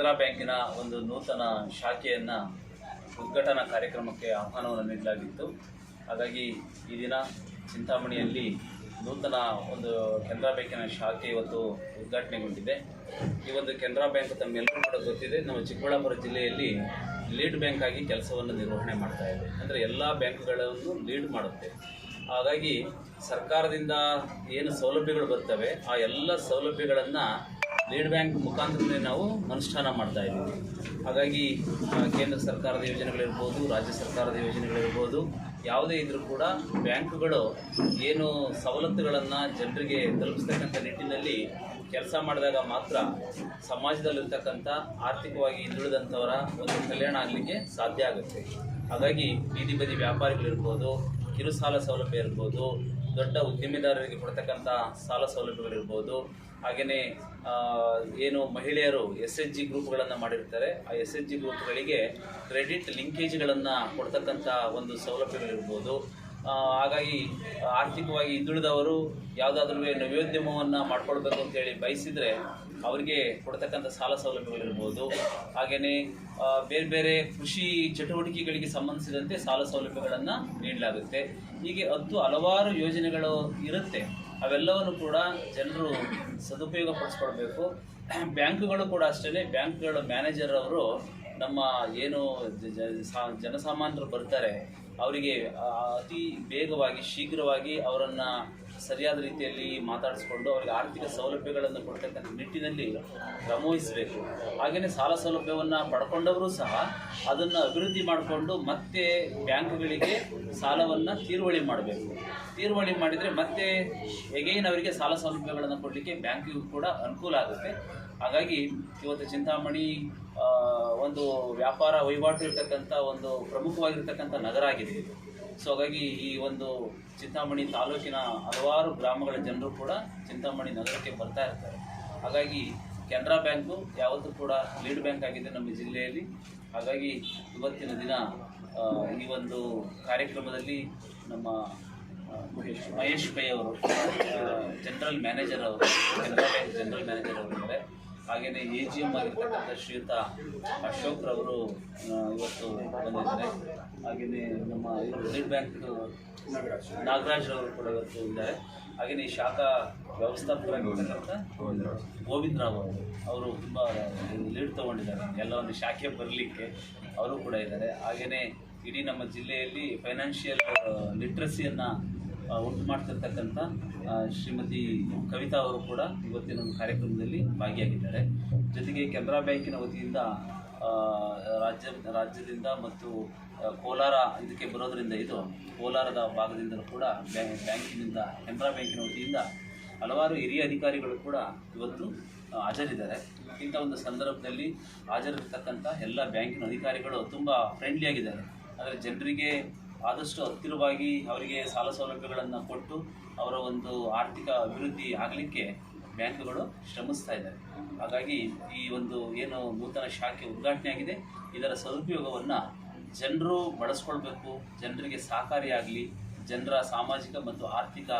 ಕೆನರಾ ಬ್ಯಾಂಕಿನ ಒಂದು ನೂತನ ಶಾಖೆಯನ್ನು ಉದ್ಘಾಟನಾ ಕಾರ್ಯಕ್ರಮಕ್ಕೆ ಆಹ್ವಾನವನ್ನು ನೀಡಲಾಗಿತ್ತು. ಹಾಗಾಗಿ ಈ ದಿನ ಚಿಂತಾಮಣಿಯಲ್ಲಿ ನೂತನ ಒಂದು ಕೆನರಾ ಬ್ಯಾಂಕಿನ ಶಾಖೆ ಇವತ್ತು ಉದ್ಘಾಟನೆಗೊಂಡಿದೆ. ಈ ಒಂದು ಕೆನರಾ ಬ್ಯಾಂಕ್ ತಮ್ಮೆಲ್ಲರೂ ಕೂಡ ಗೊತ್ತಿದೆ, ನಮ್ಮ ಚಿಕ್ಕಬಳ್ಳಾಪುರ ಜಿಲ್ಲೆಯಲ್ಲಿ ಲೀಡ್ ಬ್ಯಾಂಕ್ ಆಗಿ ಕೆಲಸವನ್ನು ನಿರ್ವಹಣೆ ಮಾಡ್ತಾ ಇದೆ. ಅಂದರೆ ಎಲ್ಲ ಬ್ಯಾಂಕ್ಗಳನ್ನು ಲೀಡ್ ಮಾಡುತ್ತೆ. ಹಾಗಾಗಿ ಸರ್ಕಾರದಿಂದ ಏನು ಸೌಲಭ್ಯಗಳು ಬರ್ತವೆ, ಆ ಎಲ್ಲ ಸೌಲಭ್ಯಗಳನ್ನು ಲೀಡ್ ಬ್ಯಾಂಕ್ ಮುಖಾಂತರನೇ ನಾವು ಅನುಷ್ಠಾನ ಮಾಡ್ತಾ ಇದ್ದೀವಿ. ಹಾಗಾಗಿ ಕೇಂದ್ರ ಸರ್ಕಾರದ ಯೋಜನೆಗಳಿರ್ಬೋದು, ರಾಜ್ಯ ಸರ್ಕಾರದ ಯೋಜನೆಗಳಿರ್ಬೋದು, ಯಾವುದೇ ಇದ್ರೂ ಕೂಡ ಬ್ಯಾಂಕುಗಳು ಏನು ಸವಲತ್ತುಗಳನ್ನು ಜನರಿಗೆ ತಲುಪಿಸ್ತಕ್ಕಂಥ ನಿಟ್ಟಿನಲ್ಲಿ ಕೆಲಸ ಮಾಡಿದಾಗ ಮಾತ್ರ ಸಮಾಜದಲ್ಲಿರ್ತಕ್ಕಂಥ ಆರ್ಥಿಕವಾಗಿ ಹಿಂದುಳಿದಂಥವರ ಒಂದು ಕಲ್ಯಾಣ ಆಗಲಿಕ್ಕೆ ಸಾಧ್ಯ ಆಗುತ್ತೆ. ಹಾಗಾಗಿ ಬೀದಿ ಬದಿ ವ್ಯಾಪಾರಿಗಳಿರ್ಬೋದು ಕಿರು ಸಾಲ ಸೌಲಭ್ಯ ಇರ್ಬೋದು, ದೊಡ್ಡ ಉದ್ಯಮಿದಾರರಿಗೆ ಕೊಡ್ತಕ್ಕಂಥ ಸಾಲ ಸೌಲಭ್ಯಗಳಿರ್ಬೋದು ಹಾಗೆಯೇ ಏನು ಮಹಿಳೆಯರು ಎಸ್ ಎಚ್ ಜಿ ಗ್ರೂಪ್ಗಳನ್ನು ಮಾಡಿರ್ತಾರೆ. ಆ ಎಸ್ ಎಚ್ ಜಿ ಗ್ರೂಪ್ಗಳಿಗೆ ಕ್ರೆಡಿಟ್ ಲಿಂಕೇಜ್ಗಳನ್ನು ಕೊಡ್ತಕ್ಕಂಥ ಒಂದು ಸೌಲಭ್ಯಗಳಿರ್ಬೋದು ಹಾಗಾಗಿ ಆರ್ಥಿಕವಾಗಿ ಹಿಂದುಳಿದವರು ಯಾವುದಾದ್ರೂ ನವ್ಯೋದ್ಯಮವನ್ನು ಮಾಡ್ಕೊಳ್ಬೇಕು ಅಂತೇಳಿ ಬಯಸಿದರೆ ಅವರಿಗೆ ಕೊಡ್ತಕ್ಕಂಥ ಸಾಲ ಸೌಲಭ್ಯಗಳಿರ್ಬೋದು ಹಾಗೆಯೇ ಬೇರೆ ಬೇರೆ ಕೃಷಿ ಚಟುವಟಿಕೆಗಳಿಗೆ ಸಂಬಂಧಿಸಿದಂತೆ ಸಾಲ ಸೌಲಭ್ಯಗಳನ್ನು ನೀಡಲಾಗುತ್ತೆ. ಹೀಗೆ ಹತ್ತು ಹಲವಾರು ಯೋಜನೆಗಳು ಇರುತ್ತೆ. ಅವೆಲ್ಲವನ್ನು ಕೂಡ ಜನರು ಸದುಪಯೋಗ ಪಡಿಸ್ಕೊಳ್ಬೇಕು ಬ್ಯಾಂಕ್ಗಳು ಕೂಡ ಅಷ್ಟೇ ಬ್ಯಾಂಕ್ಗಳ ಮ್ಯಾನೇಜರ್ ಅವರು ನಮ್ಮ ಏನು ಜನಸಾಮಾನ್ಯರು ಬರ್ತಾರೆ, ಅವರಿಗೆ ಅತಿ ವೇಗವಾಗಿ, ಶೀಘ್ರವಾಗಿ ಅವರನ್ನು ಸರಿಯಾದ ರೀತಿಯಲ್ಲಿ ಮಾತಾಡಿಸ್ಕೊಂಡು ಅವರಿಗೆ ಆರ್ಥಿಕ ಸೌಲಭ್ಯಗಳನ್ನು ಕೊಡ್ತಕ್ಕಂಥ ನಿಟ್ಟಿನಲ್ಲಿ ಗಮನಿಸಬೇಕು ಹಾಗೆಯೇ ಸಾಲ ಸೌಲಭ್ಯವನ್ನು ಪಡ್ಕೊಂಡವರು ಸಹ ಅದನ್ನು ಅಭಿವೃದ್ಧಿ ಮಾಡಿಕೊಂಡು ಮತ್ತೆ ಬ್ಯಾಂಕ್ಗಳಿಗೆ ಸಾಲವನ್ನು ತೀರುವಳಿ ಮಾಡಬೇಕು. ತೀರುವಳಿ ಮಾಡಿದರೆ ಮತ್ತೆ ಎಗೈನ್ ಅವರಿಗೆ ಸಾಲ ಸೌಲಭ್ಯಗಳನ್ನು ಕೊಡಲಿಕ್ಕೆ ಬ್ಯಾಂಕಿಗೂ ಕೂಡ ಅನುಕೂಲ ಆಗುತ್ತೆ. ಹಾಗಾಗಿ ಇವತ್ತು ಚಿಂತಾಮಣಿ ಒಂದು ವ್ಯಾಪಾರ ವಹಿವಾಟು ಇರ್ತಕ್ಕಂಥ ಒಂದು ಪ್ರಮುಖವಾಗಿರ್ತಕ್ಕಂಥ ನಗರ ಆಗಿದೆ ಇದು. ಸೊ ಹಾಗಾಗಿ ಈ ಒಂದು ಚಿಂತಾಮಣಿ ತಾಲೂಕಿನ ಹಲವಾರು ಗ್ರಾಮಗಳ ಜನರು ಕೂಡ ಚಿಂತಾಮಣಿ ನಗರಕ್ಕೆ ಬರ್ತಾ ಇರ್ತಾರೆ. ಹಾಗಾಗಿ ಕೆನರಾ ಬ್ಯಾಂಕು ಯಾವತ್ತೂ ಕೂಡ ಲೀಡ್ ಬ್ಯಾಂಕ್ ಆಗಿದೆ ನಮ್ಮ ಜಿಲ್ಲೆಯಲ್ಲಿ. ಹಾಗಾಗಿ ಇವತ್ತಿನ ದಿನ ಈ ಒಂದು ಕಾರ್ಯಕ್ರಮದಲ್ಲಿ ನಮ್ಮ ಮಹೇಶ್ ಮಹೇಶ್ ಪೈ ಅವರು ಜನರಲ್ ಮ್ಯಾನೇಜರ್ ಅವರು, ಕೆನರಾ ಬ್ಯಾಂಕ್ ಜನರಲ್ ಮ್ಯಾನೇಜರ್ ಅವರು ಇದ್ದಾರೆ. ಹಾಗೆಯೇ ಎ ಜಿ ಎಂ ಆಗಿರ್ತಕ್ಕಂಥ ಶ್ರೀಯುತ ಅಶೋಕ್ ರವರು ಇವತ್ತು ಬಂದಿದ್ದಾರೆ. ಹಾಗೆಯೇ ನಮ್ಮ ಸ್ಟೇಟ್ ಬ್ಯಾಂಕ್ ನಾಗರಾಜ್ ಅವರು ಕೂಡ ಇವತ್ತು ಇದ್ದಾರೆ. ಹಾಗೆಯೇ ಈ ಶಾಖಾ ವ್ಯವಸ್ಥಾಪಕರಾಗಿರ್ತಕ್ಕಂಥ ಗೋವಿಂದ ರಾವ್ ಅವರು ಅವರು ತುಂಬ ಲೀಡ್ ತೊಗೊಂಡಿದ್ದಾರೆ. ಎಲ್ಲ ಒಂದು ಶಾಖೆ ಬರಲಿಕ್ಕೆ ಅವರು ಕೂಡ ಇದ್ದಾರೆ. ಹಾಗೆಯೇ ಇಡೀ ನಮ್ಮ ಜಿಲ್ಲೆಯಲ್ಲಿ ಫೈನಾನ್ಷಿಯಲ್ ಲಿಟ್ರಸಿಯನ್ನು ಉಂಟು ಮಾಡ್ತಿರ್ತಕ್ಕಂಥ ಶ್ರೀಮತಿ ಕವಿತಾ ಅವರು ಕೂಡ ಇವತ್ತಿನ ಒಂದು ಕಾರ್ಯಕ್ರಮದಲ್ಲಿ ಭಾಗಿಯಾಗಿದ್ದಾರೆ. ಜೊತೆಗೆ ಕೆನರಾ ಬ್ಯಾಂಕಿನ ವತಿಯಿಂದ ರಾಜ್ಯ, ರಾಜ್ಯದಿಂದ ಮತ್ತು ಕೋಲಾರ ಇದಕ್ಕೆ ಬರೋದರಿಂದ ಇದು ಕೋಲಾರದ ಭಾಗದಿಂದಲೂ ಕೂಡ ಬ್ಯಾಂಕ್ ಬ್ಯಾಂಕಿನಿಂದ, ಕೆನರಾ ಬ್ಯಾಂಕಿನ ವತಿಯಿಂದ ಹಲವಾರು ಹಿರಿಯ ಅಧಿಕಾರಿಗಳು ಕೂಡ ಇವತ್ತು ಹಾಜರಿದ್ದಾರೆ. ಇಂಥ ಒಂದು ಸಂದರ್ಭದಲ್ಲಿ ಹಾಜರಿರ್ತಕ್ಕಂಥ ಎಲ್ಲ ಬ್ಯಾಂಕಿನ ಅಧಿಕಾರಿಗಳು ತುಂಬ ಫ್ರೆಂಡ್ಲಿ ಆಗಿದ್ದಾರೆ. ಆದರೆ ಜನರಿಗೆ ಆದಷ್ಟು ಹತ್ತಿರವಾಗಿ ಅವರಿಗೆ ಸಾಲ ಸೌಲಭ್ಯಗಳನ್ನು ಕೊಟ್ಟು ಅವರ ಒಂದು ಆರ್ಥಿಕ ಅಭಿವೃದ್ಧಿ ಆಗಲಿಕ್ಕೆ ಬ್ಯಾಂಕ್ಗಳು ಶ್ರಮಿಸ್ತಾ ಇದ್ದಾರೆ. ಹಾಗಾಗಿ ಈ ಒಂದು ಏನು ನೂತನ ಶಾಖೆ ಉದ್ಘಾಟನೆ ಆಗಿದೆ. ಇದರ ಸದುಪಯೋಗವನ್ನು ಜನರು ಬಳಸ್ಕೊಳ್ಬೇಕು, ಜನರಿಗೆ ಸಹಕಾರಿಯಾಗಲಿ ಜನರ ಸಾಮಾಜಿಕ ಮತ್ತು ಆರ್ಥಿಕ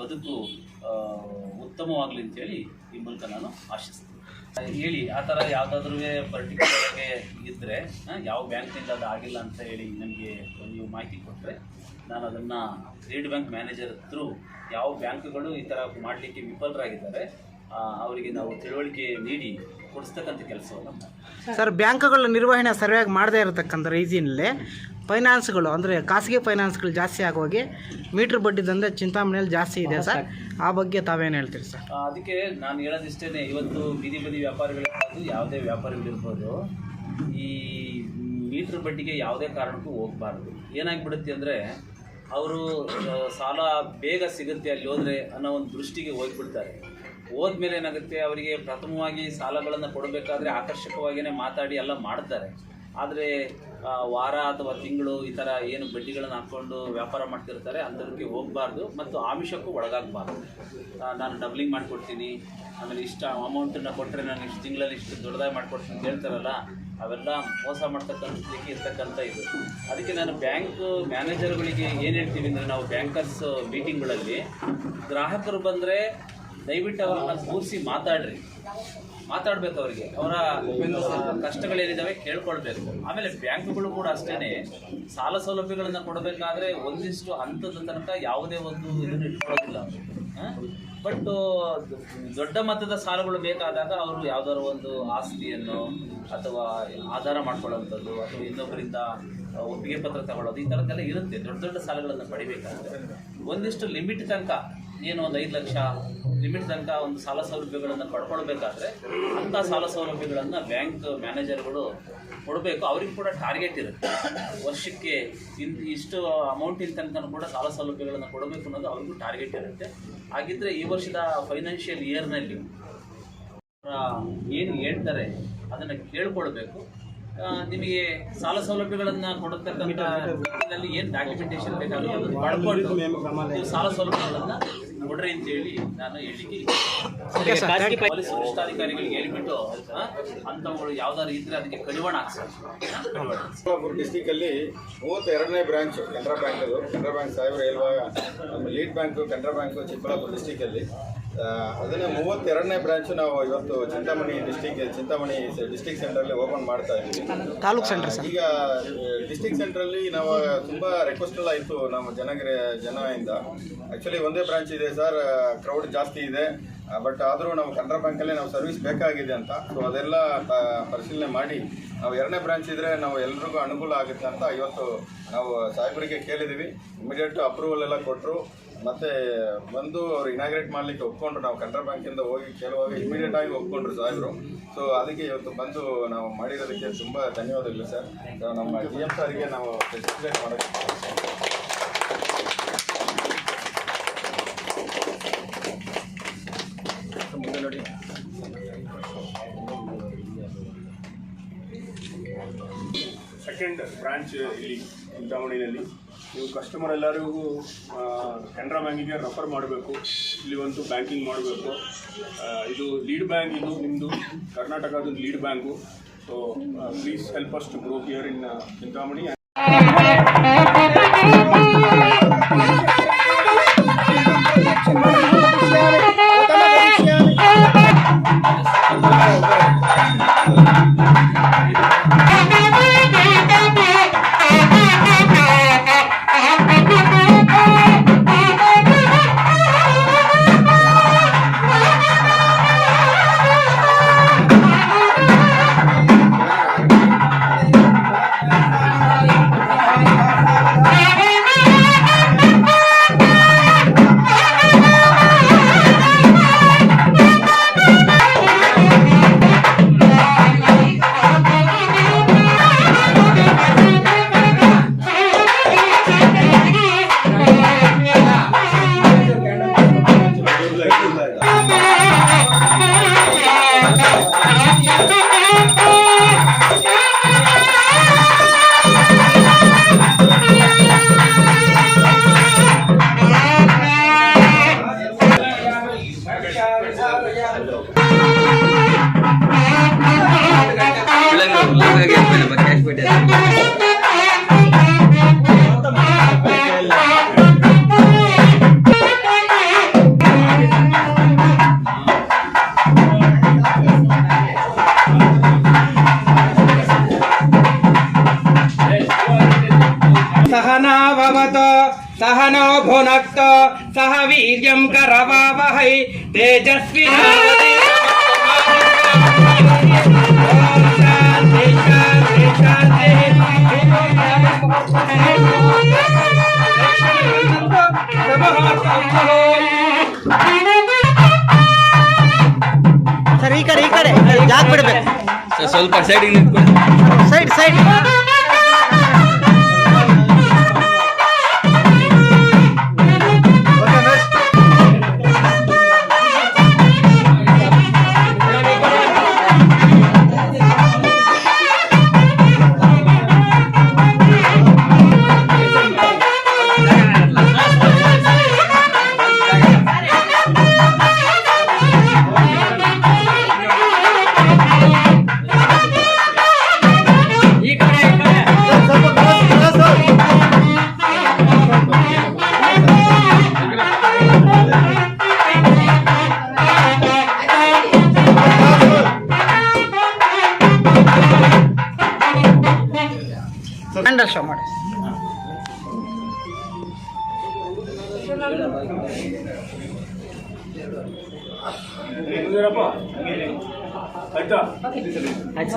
ಬದುಕು ಉತ್ತಮವಾಗಲಿ ಅಂತೇಳಿ ಈ ಮೂಲಕ ನಾನು ಆಶಿಸ್ತೀನಿ. ಹೇಳಿ, ಆ ಥರ ಯಾವುದಾದ್ರೂ ಪರ್ಟಿಕ್ಯುಲರ್ ಆಗಿ ಇದ್ದರೆ ಯಾವ ಬ್ಯಾಂಕ್ನಿಂದ ಅದು ಆಗಿಲ್ಲ ಅಂತ ಹೇಳಿ ನನಗೆ ನೀವು ಮಾಹಿತಿ ಕೊಟ್ಟರೆ ನಾನು ಅದನ್ನು ಸ್ಟೇಟ್ ಬ್ಯಾಂಕ್ ಮ್ಯಾನೇಜರ್ ಥ್ರೂ ಯಾವ ಬ್ಯಾಂಕ್ಗಳು ಈ ಥರ ಮಾಡಲಿಕ್ಕೆ ವಿಫಲರಾಗಿದ್ದಾರೆ ಅವರಿಗೆ ನಾವು ತಿಳುವಳಿಕೆ ನೀಡಿ ಕೊಡಿಸ್ತಕ್ಕಂಥ ಕೆಲಸವನ್ನು ಸರ್ ಬ್ಯಾಂಕ್ಗಳ ನಿರ್ವಹಣೆ ಸರಿಯಾಗಿ ಮಾಡದೇ ಇರತಕ್ಕಂಥ ರೀತಿಯಲ್ಲಿ ಫೈನಾನ್ಸ್ಗಳು ಅಂದರೆ ಖಾಸಗಿ ಫೈನಾನ್ಸ್ಗಳು ಜಾಸ್ತಿ ಆಗೋಗಿ ಮೀಟ್ರ್ ಬಡ್ಡಿ ದಂಧೆ ಚಿಂತಾಮಣಿಯಲ್ಲಿ ಜಾಸ್ತಿ ಇದೆ ಸರ್. ಆ ಬಗ್ಗೆ ತಾವೇನು ಹೇಳ್ತೀರಿ ಸರ್? ಅದಕ್ಕೆ ನಾನು ಹೇಳೋದಿಷ್ಟೇ ಇವತ್ತು ಬೀದಿ ಬದಿ ವ್ಯಾಪಾರಿಗಳಿರ್ಬೋದು ಯಾವುದೇ ವ್ಯಾಪಾರಿಗಳಿರ್ಬೋದು ಈ ಮೀಟ್ರ್ ಬಡ್ಡಿಗೆ ಯಾವುದೇ ಕಾರಣಕ್ಕೂ ಹೋಗಬಾರ್ದು. ಏನಾಗ್ಬಿಡುತ್ತೆ ಅಂದರೆ ಅವರು ಸಾಲ ಬೇಗ ಸಿಗುತ್ತೆ ಅಲ್ಲಿ ಹೋದರೆ ಅನ್ನೋ ಒಂದು ದೃಷ್ಟಿಗೆ ಹೋಗ್ಬಿಡ್ತಾರೆ. ಹೋದ್ಮೇಲೆ ಏನಾಗುತ್ತೆ, ಅವರಿಗೆ ಪ್ರಥಮವಾಗಿ ಸಾಲಗಳನ್ನು ಕೊಡಬೇಕಾದ್ರೆ ಆಕರ್ಷಕವಾಗಿಯೇ ಮಾತಾಡಿ ಎಲ್ಲ ಮಾಡ್ತಾರೆ. ಆದರೆ ವಾರ ಅಥವಾ ತಿಂಗಳು ಈ ಥರ ಏನು ಬಡ್ಡಿಗಳನ್ನು ಹಾಕ್ಕೊಂಡು ವ್ಯಾಪಾರ ಮಾಡ್ತಿರ್ತಾರೆ, ಅಂಥದಕ್ಕೆ ಹೋಗಬಾರ್ದು ಮತ್ತು ಆಮಿಷಕ್ಕೂ ಒಳಗಾಗಬಾರ್ದು. ನಾನು ಡಬ್ಲಿಂಗ್ ಮಾಡಿಕೊಡ್ತೀನಿ, ಆಮೇಲೆ ಇಷ್ಟ ಅಮೌಂಟನ್ನು ಕೊಟ್ಟರೆ ನಾನು ಇಷ್ಟು ತಿಂಗಳಲ್ಲಿ ಇಷ್ಟು ದೊಡ್ಡದಾಗಿ ಮಾಡಿಕೊಡ್ತೀನಿ ಅಂತ ಹೇಳ್ತಾರಲ್ಲ, ಅವೆಲ್ಲ ಮೋಸ ಮಾಡ್ತಕ್ಕಂಥದ್ದಕ್ಕೆ ಇರ್ತಕ್ಕಂಥ ಇದು. ಅದಕ್ಕೆ ನಾನು ಬ್ಯಾಂಕ್ ಮ್ಯಾನೇಜರ್ಗಳಿಗೆ ಏನು ಹೇಳ್ತೀವಿ ಅಂದರೆ, ನಾವು ಬ್ಯಾಂಕರ್ಸ್ ಮೀಟಿಂಗ್ಗಳಲ್ಲಿ ಗ್ರಾಹಕರು ಬಂದರೆ ದಯವಿಟ್ಟು ಅವರನ್ನ ಕೂರಿಸಿ ಮಾತಾಡ್ರಿ. ಮಾತಾಡ್ಬೇಕು ಅವರಿಗೆ. ಅವರ ಕಷ್ಟಗಳೇನಿದ್ದಾವೆ ಕೇಳ್ಕೊಳ್ಬೇಕು. ಆಮೇಲೆ ಬ್ಯಾಂಕ್ಗಳು ಕೂಡ ಅಷ್ಟೇನೆ. ಸಾಲ ಸೌಲಭ್ಯಗಳನ್ನ ಕೊಡಬೇಕಾದ್ರೆ ಒಂದಿಷ್ಟು ಹಂತದ ತನಕ ಯಾವುದೇ ಒಂದು ಇದನ್ನು ಇಟ್ಕೊಳ್ಳೋದಿಲ್ಲ. ಬಟ್ ದೊಡ್ಡ ಮೊತ್ತದ ಸಾಲಗಳು ಬೇಕಾದಾಗ ಅವರು ಯಾವ್ದಾದ್ರು ಒಂದು ಆಸ್ತಿಯನ್ನು ಅಥವಾ ಆಧಾರ ಮಾಡ್ಕೊಳ್ಳೋವಂಥದ್ದು ಅಥವಾ ಇನ್ನೊಬ್ಬರಿಂದ ಒಪ್ಪಿಗೆ ಪತ್ರ ತಗೊಳ್ಳೋದು ಈ ಥರದ್ದೆಲ್ಲ ಇರುತ್ತೆ. ದೊಡ್ಡ ದೊಡ್ಡ ಸಾಲಗಳನ್ನು ಪಡಿಬೇಕಾದ್ರೆ. ಒಂದಿಷ್ಟು ಲಿಮಿಟ್ ತನಕ ಏನು ಒಂದು ಐದು ಲಕ್ಷ ಲಿಮಿಟ್ ತನಕ ಒಂದು ಸಾಲ ಸೌಲಭ್ಯಗಳನ್ನು ಪಡ್ಕೊಳ್ಬೇಕಾದ್ರೆ ಅಂಥ ಸಾಲ ಸೌಲಭ್ಯಗಳನ್ನು ಬ್ಯಾಂಕ್ ಮ್ಯಾನೇಜರ್ಗಳು ಕೊಡಬೇಕು ಅವ್ರಿಗೆ ಕೂಡ ಟಾರ್ಗೆಟ್ ಇರುತ್ತೆ ವರ್ಷಕ್ಕೆ ಇನ್ ಇಷ್ಟು ಅಮೌಂಟಿನ ತನಕ ಕೂಡ ಸಾಲ ಸೌಲಭ್ಯಗಳನ್ನು ಕೊಡಬೇಕು ಅನ್ನೋದು ಅವ್ರಿಗೂ ಟಾರ್ಗೆಟ್ ಇರುತ್ತೆ ಹಾಗಿದ್ದರೆ ಈ ವರ್ಷದ ಫೈನಾನ್ಷಿಯಲ್ ಇಯರ್ನಲ್ಲಿ ಏನು ಹೇಳ್ತಾರೆ ಅದನ್ನು ಕೇಳ್ಕೊಳ್ಬೇಕು ನಿಮಗೆ ಸಾಲ ಸೌಲಭ್ಯಗಳನ್ನು ಕೊಡತಕ್ಕಂಥ ಏನು ಡಾಕ್ಯುಮೆಂಟೇಶನ್ ಬೇಕಾಗುತ್ತೆ ಸಾಲ ಸೌಲಭ್ಯಗಳನ್ನ ಕೊಡ್ರಿ ಅಂತ ಹೇಳಿ ನಾನು ಹೇಳಿಕೆ ಖಾಸಗಿ ಪೊಲೀಸ್ ವರಿಷ್ಠಾಧಿಕಾರಿಗಳಿಗೆ ಹೇಳ್ಬಿಟ್ಟು ಅಂಥವುಗಳು ಯಾವ್ದಾದ್ರು ಇದ್ರೆ ಅದಕ್ಕೆ ಕಡಿವಾಣ ಹಾಕ್ಸೋದು ಡಿಸ್ಟಿಕ್ ಅಲ್ಲಿ ಮೂವತ್ತ ಎರಡನೇ ಡಿಸ್ಟಿಕಲ್ಲಿ ಮೂವತ್ತೆರಡನೇ ಬ್ರಾಂಚ್ ಕೆನರಾ ಬ್ಯಾಂಕ್ ಅದು. ಕೆನರಾ ಬ್ಯಾಂಕ್ ಸಾಹೇಬರು ಹೇಳುವಾಗ ನಮ್ಮ lead bank Canara bank Chikkaballapura ಡಿಸ್ಟಿಕಲ್ಲಿ ಅದನ್ನೇ ಮೂವತ್ತೆರಡನೇ ಬ್ರಾಂಚ್ ನಾವು ಇವತ್ತು ಚಿಂತಾಮಣಿ ಡಿಸ್ಟಿಕ್ ಚಿಂತಾಮಣಿ ಡಿಸ್ಟಿಕ್ ಸೆಂಟ್ರಲ್ಲಿ ಓಪನ್ ಮಾಡ್ತಾ ಇದ್ದೀವಿ. ತಾಲೂಕ್ ಸೆಂಟರ್ ಈಗ ಡಿಸ್ಟಿಕ್ ಸೆಂಟ್ರಲ್ಲಿ ನಾವು ತುಂಬ ರಿಕ್ವೆಸ್ಟ್ ಎಲ್ಲ ಇತ್ತು ನಮ್ಮ ಜನಗರ ಜನ ಇಂದ ಆ್ಯಕ್ಚುಲಿ ಒಂದೇ ಬ್ರಾಂಚ್ ಇದೆ ಸರ್ ಕ್ರೌಡ್ ಜಾಸ್ತಿ ಇದೆ. ಬಟ್ ಆದರೂ ನಾವು ಕನ್ನಡ ಬ್ಯಾಂಕಲ್ಲಿ ನಾವು ಸರ್ವಿಸ್ ಬೇಕಾಗಿದೆ ಅಂತ. ಸೊ ಅದೆಲ್ಲ ಪರಿಶೀಲನೆ ಮಾಡಿ ನಾವು ಎರಡನೇ ಬ್ರಾಂಚ್ ಇದ್ರೆ ನಾವು ಎಲ್ರಿಗೂ ಅನುಕೂಲ ಆಗುತ್ತೆ ಅಂತ ಇವತ್ತು ನಾವು ಸಾಹೇಬರಿಗೆ ಕೇಳಿದ್ದೀವಿ. ಇಮಿಡಿಯೇಟ್ ಅಪ್ರೂವಲ್ ಎಲ್ಲ ಕೊಟ್ಟರು ಮತ್ತೆ ಬಂದು ಅವ್ರು ಇನಾಗ್ರೇಟ್ ಮಾಡ್ಲಿಕ್ಕೆ ಒಪ್ಕೊಂಡ್ರು. ನಾವು ಕನ್ನಡ ಬ್ಯಾಂಕಿಂದ ಹೋಗಿ ಕೇಳುವಾಗ ಇಮಿಡಿಯೇಟ್ ಆಗಿ ಒಪ್ಕೊಂಡ್ರು ಸಾಹೇಬ್ರು. ಸೊ ಅದಕ್ಕೆ ಇವತ್ತು ಬಂದು ನಾವು ಮಾಡಿರೋದಕ್ಕೆ ತುಂಬ ಧನ್ಯವಾದಗಳು ಸರ್. ನಮ್ಮ ಜಿ ಎಂ ಸರ್ಗೆ ನಾವು ಫೆಸಿಲಿಟೇಟ್ ಮಾಡೋಕ್ಕೆ ಸೆಕೆಂಡ್ ಬ್ರಾಂಚ್ ಇಲ್ಲಿ ಚಿಂತಾಮಣಿನಲ್ಲಿ ನೀವು ಕಸ್ಟಮರ್ ಎಲ್ಲರಿಗೂ ಕೆನರಾ ಬ್ಯಾಂಕಿಗೆ ರೆಫರ್ ಮಾಡಬೇಕು. ಇಲ್ಲಿ ಒಂದು ಬ್ಯಾಂಕಿಂಗ್ ಮಾಡಬೇಕು ಇದು ಲೀಡ್ ಬ್ಯಾಂಕ್ ಇದು ನಿಮ್ಮದು ಕರ್ನಾಟಕದ lead bank so please help us to grow here in Chintamani सहनो भुनक्तो सह वीर्यं करवावहै तेजस्वी ಸರ್ ಈ ಕಡೆ ಈ ಕಡೆ ಯಾಕೆ ಬಿಡ್ಬೇಕು ಸ್ವಲ್ಪ ಸೈಡಿಗೆ ನಿಂತ್ಕೊಂಡು ಸೈಡ್ ಸೈಡ್ candle show ಮಾಡಿ. ಆಯ್ತಾ? ಆಯ್ತು.